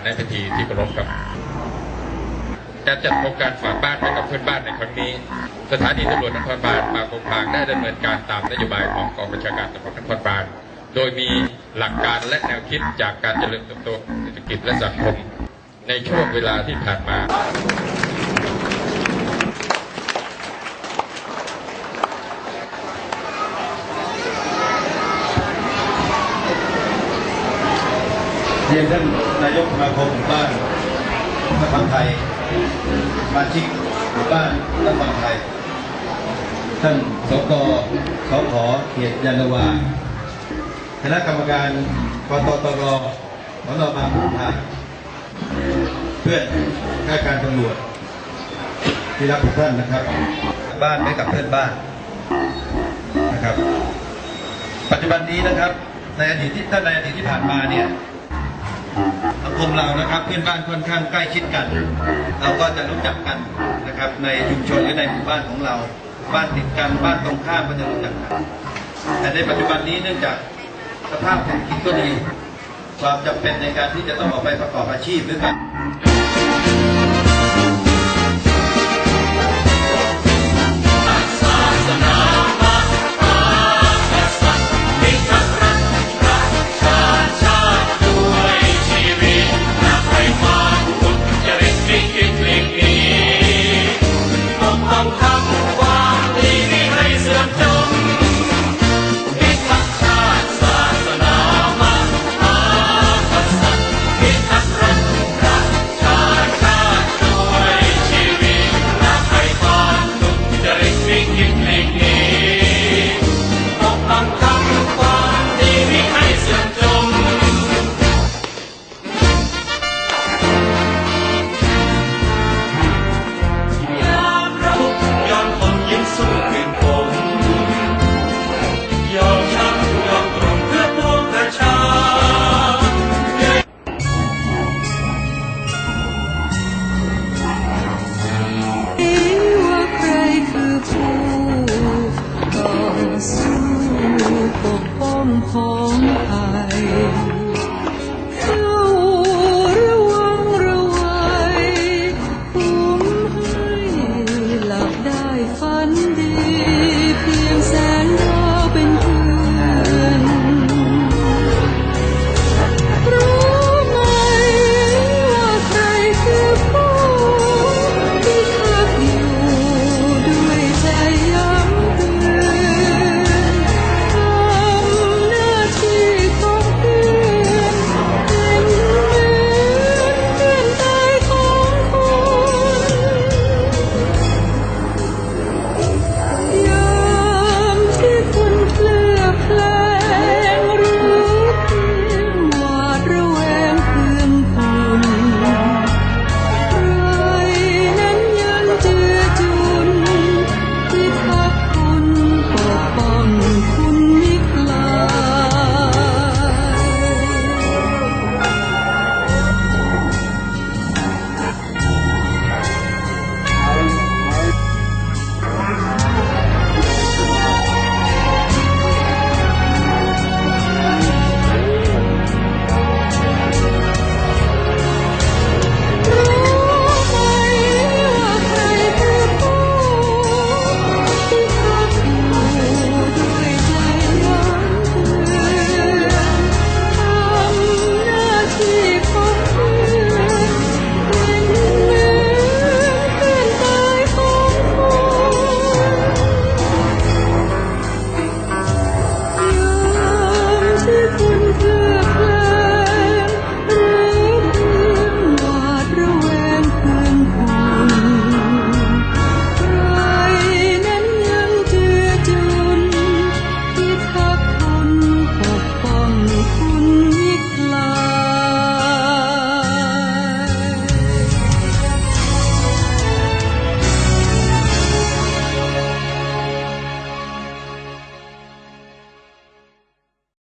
านในพิธีที่เคารพครับ การจัดโครงการฝากบ้านไว้กับเพื่อนบ้านในครั้งนี้ สถานีตำรวจนครบาลบางโพงพางได้ดำเนินการตามนโยบายของกองบัญชาการตำรวจนครบาล โดยมีหลักการและแนวคิดจากการเจริญเติบโตของเศรษฐกิจและสังคมในช่วงเวลาที่ผ่านมา เรียนท่านนายกสมาคมหมู่บ้านนครไทยมาชิกหมู่บ้านนครไทย ท่านสกสขเขตยานนาวาคณะกรรมการกตตรสนบางขุนทางเพื่อนข้าการตำรวจ ที่รักทุกท่านนะครับ บ้านไม่กับเพื่อนบ้านนะครับ ปัจจุบันนี้นะครับ ในอดีตที่ท่านในอดีตที่ผ่านมาเนี่ย สังคมเรานะครับเพื่อนบ้านค่อนข้างใกล้ชิดกัน เราก็จะรู้จักกันนะครับในชุมชนหรือในหมู่บ้านของเรา บ้านติดกันบ้านตรงข้ามก็จะรู้จักกันแต่ในปัจจุบันนี้เนื่องจากสภาพเศรษฐกิจก็ดี ความจำเป็นในการที่จะต้องออกไปประกอบอาชีพหรือการ ต่อ